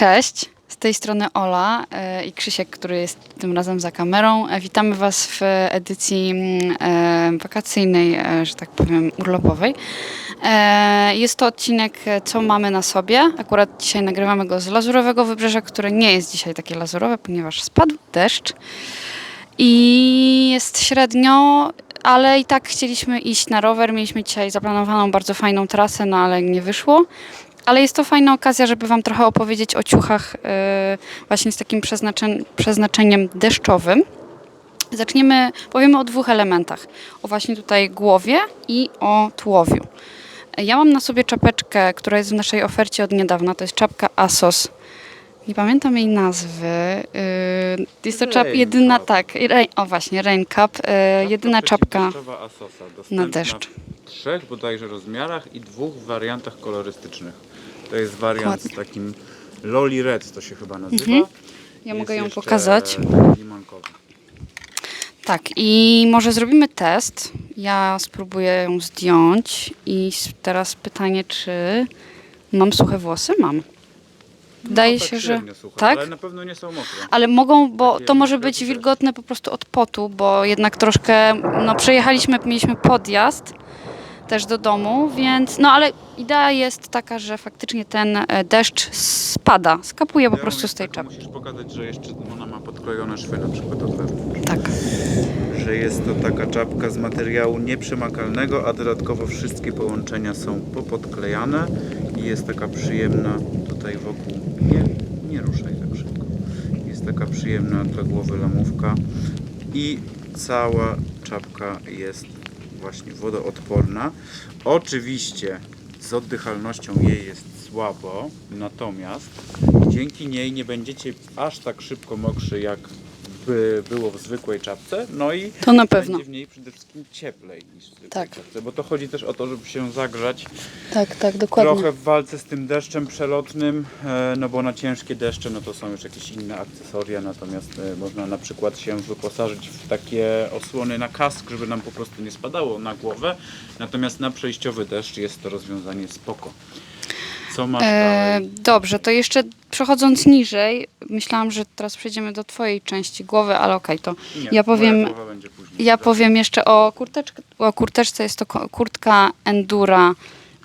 Cześć, z tej strony Ola e, i Krzysiek, który jest tym razem za kamerą. E, Witamy Was w edycji mm, e, wakacyjnej, że tak powiem, urlopowej. Jest to odcinek Co mamy na sobie. Akurat dzisiaj nagrywamy go z lazurowego wybrzeża, które nie jest dzisiaj takie lazurowe, ponieważ spadł deszcz i jest średnio, ale i tak chcieliśmy iść na rower. Mieliśmy dzisiaj zaplanowaną bardzo fajną trasę, no ale nie wyszło. Ale jest to fajna okazja, żeby Wam trochę opowiedzieć o ciuchach yy, właśnie z takim przeznaczeniem deszczowym. Zaczniemy, powiemy o dwóch elementach. O właśnie tutaj głowie i o tułowiu. Ja mam na sobie czapeczkę, która jest w naszej ofercie od niedawna. To jest czapka ASOS. Nie pamiętam jej nazwy. Yy, jest to czap, jedyna, tak, o właśnie, Rain Cap. Yy, jedyna czapka. na deszcz. w trzech bodajże rozmiarach i dwóch wariantach kolorystycznych. To jest wariant z takim Loli Red, to się chyba nazywa. Mhm. Ja mogę ją pokazać. Limonkowy. Tak, i może zrobimy test. Ja spróbuję ją zdjąć i teraz pytanie, czy mam suche włosy? Mam. Wydaje no, tak się, że średnio tak? Ale na pewno nie są mokre. Ale mogą, bo Takie to może być wilgotne po prostu od potu, bo jednak troszkę, no przejechaliśmy, mieliśmy podjazd też do domu, więc, no ale idea jest taka, że faktycznie ten e, deszcz spada, skapuje po Ja prostu z tej tak, czapki. Musisz pokazać, że jeszcze ona ma podklejone szwy na przykład od wewnątrz. Tak. Że jest to taka czapka z materiału nieprzemakalnego, a dodatkowo wszystkie połączenia są popodklejane i jest taka przyjemna tutaj wokół. Nie, nie ruszaj tak szybko. Jest taka przyjemna dla głowy lamówka i cała czapka jest właśnie wodoodporna. Oczywiście z oddychalnością jej jest słabo, natomiast dzięki niej nie będziecie aż tak szybko mokrzy jak by było w zwykłej czapce, no i To na pewno. będzie w niej przede wszystkim cieplej niż w zwykłej Tak. czapce, bo to chodzi też o to, żeby się zagrzać Tak, tak, trochę w walce z tym deszczem przelotnym, e, no bo na ciężkie deszcze no to są już jakieś inne akcesoria, natomiast e, można na przykład się wyposażyć w takie osłony na kask, żeby nam po prostu nie spadało na głowę, natomiast na przejściowy deszcz jest to rozwiązanie spoko. Co masz E, dalej? dobrze, to jeszcze przechodząc niżej, myślałam, że teraz przejdziemy do Twojej części głowy, ale okej, to Nie, ja moja powiem, głowa będzie później. ja powiem jeszcze o, kurteczce, o kurteczce. Jest to ko- kurtka Endura.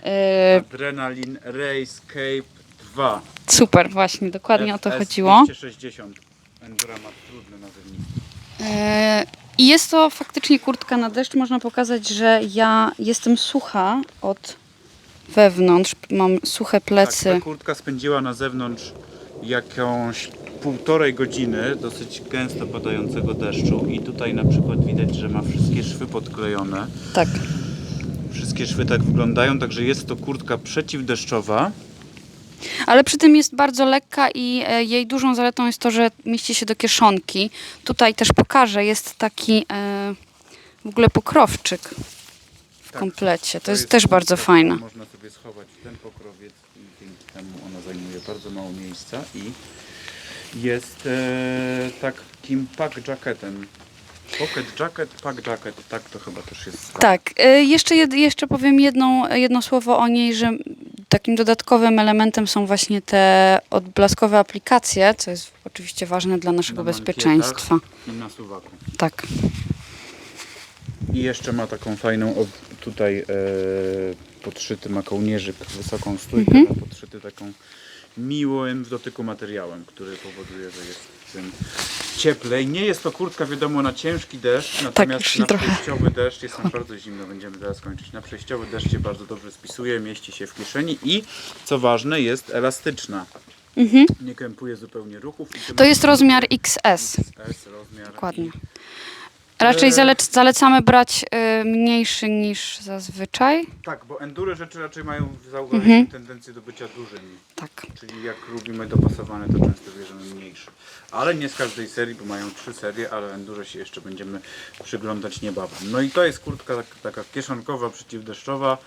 E, Adrenalin Race Cape 2. super, właśnie, dokładnie o to chodziło. 260. Endura ma trudne nazewnictwo. E, I jest to faktycznie kurtka na deszcz. Można pokazać, że ja jestem sucha od wewnątrz. Mam suche Tak, plecy. ta kurtka spędziła na zewnątrz jakąś półtorej godziny dosyć gęsto padającego deszczu i tutaj na przykład widać, że ma wszystkie szwy podklejone. Tak. Wszystkie szwy tak wyglądają, także jest to kurtka przeciwdeszczowa. Ale przy tym jest bardzo lekka i e, jej dużą zaletą jest to, że mieści się do kieszonki. Tutaj też pokażę, jest taki e, w ogóle pokrowczyk w Tak, komplecie. To, jest, też bardzo którą Można sobie schować ten pokrowiec i dzięki temu ona zajmuje bardzo mało miejsca i jest e, takim pack jacketem. Pocket jacket, pack jacket, tak to chyba też jest. Tak, e, jeszcze, jed, jeszcze powiem jedną, jedno słowo o niej, że takim dodatkowym elementem są właśnie te odblaskowe aplikacje, co jest oczywiście ważne dla naszego Na bezpieczeństwa. I na suwaku. Tak. I jeszcze ma taką fajną, o, tutaj e, podszyty ma kołnierzyk, wysoką stójkę, ma podszyty taką miłym w dotyku materiałem, który powoduje, że jest w tym cieplej. Nie jest to kurtka wiadomo na ciężki deszcz, natomiast już na trochę. przejściowy deszcz jest nam bardzo zimno, będziemy teraz kończyć. Na przejściowy deszcz się bardzo dobrze spisuje, mieści się w kieszeni i co ważne jest elastyczna. Mhm. Nie krępuje zupełnie ruchów. To jest rozmiar XS. XS rozmiar. Dokładnie. i- Raczej E, zalec, zalecamy brać y, mniejszy niż zazwyczaj. Tak, bo endury rzeczy raczej mają zauważyć Mhm. tendencję do bycia dużymi. Tak. Czyli jak lubimy dopasowane, to często bierzemy mniejsze. Ale nie z każdej serii, bo mają trzy serie, ale enduro się jeszcze będziemy przyglądać niebawem. No i to jest kurtka tak, taka kieszonkowa, przeciwdeszczowa,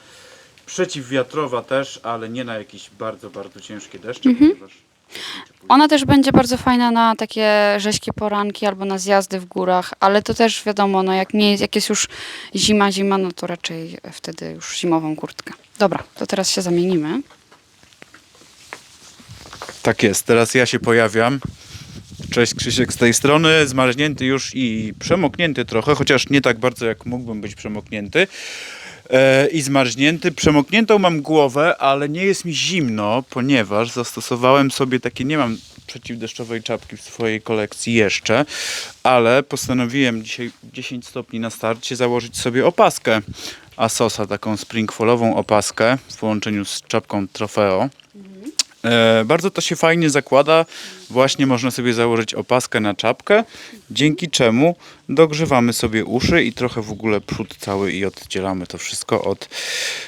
przeciwwiatrowa też, ale nie na jakieś bardzo, bardzo ciężkie deszcze, ponieważ czy później- Ona też będzie bardzo fajna na takie rzeźkie poranki albo na zjazdy w górach, ale to też wiadomo, no jak, nie jak jest już zima, zima, no to raczej wtedy już zimową kurtkę. Dobra, to teraz się zamienimy. Tak jest, teraz ja się pojawiam. Cześć Krzysiek z tej strony, zmarznięty już i przemoknięty trochę, chociaż nie tak bardzo jak mógłbym być przemoknięty. E, I zmarznięty. Przemokniętą mam głowę, ale nie jest mi zimno, ponieważ zastosowałem sobie takie, nie mam przeciwdeszczowej czapki w swojej kolekcji jeszcze, ale postanowiłem dzisiaj 10 stopni na starcie założyć sobie opaskę Asosa, taką springfallową opaskę w połączeniu z czapką Trofeo. E, bardzo to się fajnie zakłada. Właśnie można sobie założyć opaskę na czapkę, dzięki czemu dogrzewamy sobie uszy i trochę w ogóle przód cały i oddzielamy to wszystko od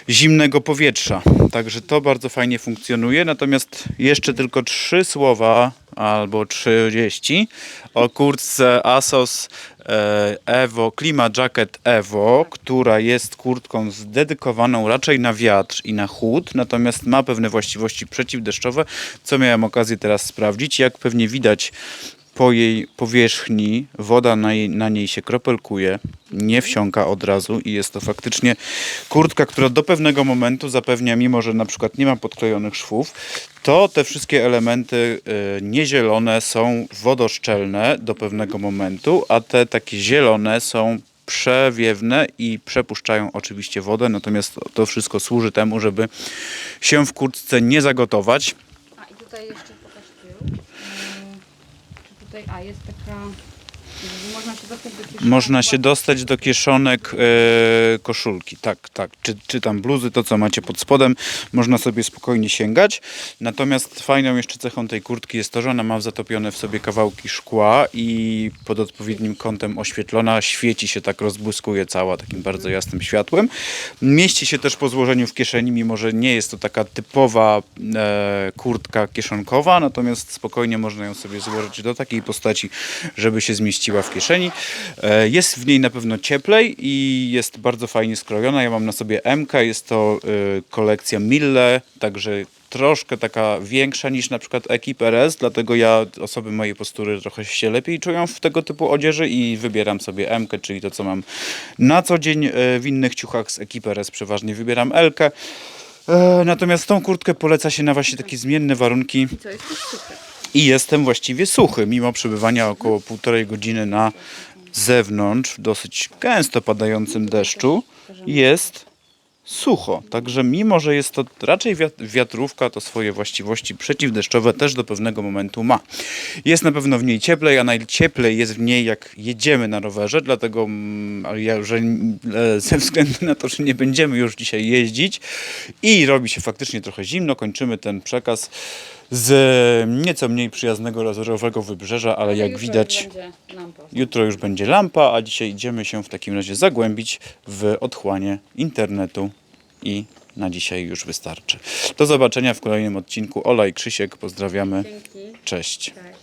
zimnego powietrza. Także to bardzo fajnie funkcjonuje. Natomiast jeszcze tylko trzy słowa albo 30 o kurtce Asos e, Evo, Klima Jacket Evo, która jest kurtką zdedykowaną raczej na wiatr i na chłód, natomiast ma pewne właściwości przeciwdeszczowe, co miałem okazję teraz sprawdzić. Jak pewnie widać po jej powierzchni, woda na, jej, na niej się kropelkuje, nie wsiąka od razu i jest to faktycznie kurtka, która do pewnego momentu zapewnia, mimo że na przykład nie ma podklejonych szwów, to te wszystkie elementy y, niezielone są wodoszczelne do pewnego momentu, a te takie zielone są przewiewne i przepuszczają oczywiście wodę, natomiast to wszystko służy temu, żeby się w kurtce nie zagotować. A i tutaj jeszcze pokaż tył. E, Czy tutaj, a jest taka, można się dostać do kieszonek e, koszulki, tak, tak. Czy, czy tam bluzy, to co macie pod spodem, można sobie spokojnie sięgać. Natomiast fajną jeszcze cechą tej kurtki jest to, że ona ma zatopione w sobie kawałki szkła i pod odpowiednim kątem oświetlona, świeci się tak, rozbłyskuje cała takim bardzo jasnym światłem. Mieści się też po złożeniu w kieszeni, mimo że nie jest to taka typowa e, kurtka kieszonkowa, natomiast spokojnie można ją sobie złożyć do takiej postaci, żeby się zmieściła w kieszeni. E, jest w niej na pewno cieplej i jest bardzo fajnie skrojona. Ja mam na sobie MK, jest to e, kolekcja Mille, także troszkę taka większa niż na przykład Ekip RS, dlatego ja, osoby mojej postury trochę się lepiej czują w tego typu odzieży i wybieram sobie MK, czyli to co mam na co dzień e, w innych ciuchach z Ekip RS przeważnie wybieram. E, Natomiast tą kurtkę poleca się na właśnie takie zmienne warunki Co jest. I jestem właściwie suchy, mimo przebywania około półtorej godziny na zewnątrz, w dosyć gęsto padającym deszczu, jest sucho. Także mimo, że jest to raczej wiat- wiatrówka, to swoje właściwości przeciwdeszczowe też do pewnego momentu ma. Jest na pewno w niej cieplej, a najcieplej jest w niej jak jedziemy na rowerze, dlatego mm, ja, że e, ze względu na to, że nie będziemy już dzisiaj jeździć i robi się faktycznie trochę zimno, kończymy ten przekaz z nieco mniej przyjaznego lazurowego wybrzeża, ale jak Jutro widać już będzie lampa. jutro już będzie lampa, a dzisiaj idziemy się w takim razie zagłębić w otchłanie internetu i na dzisiaj już wystarczy. Do zobaczenia w kolejnym odcinku. Ola i Krzysiek, pozdrawiamy. Dzięki. Cześć. Cześć.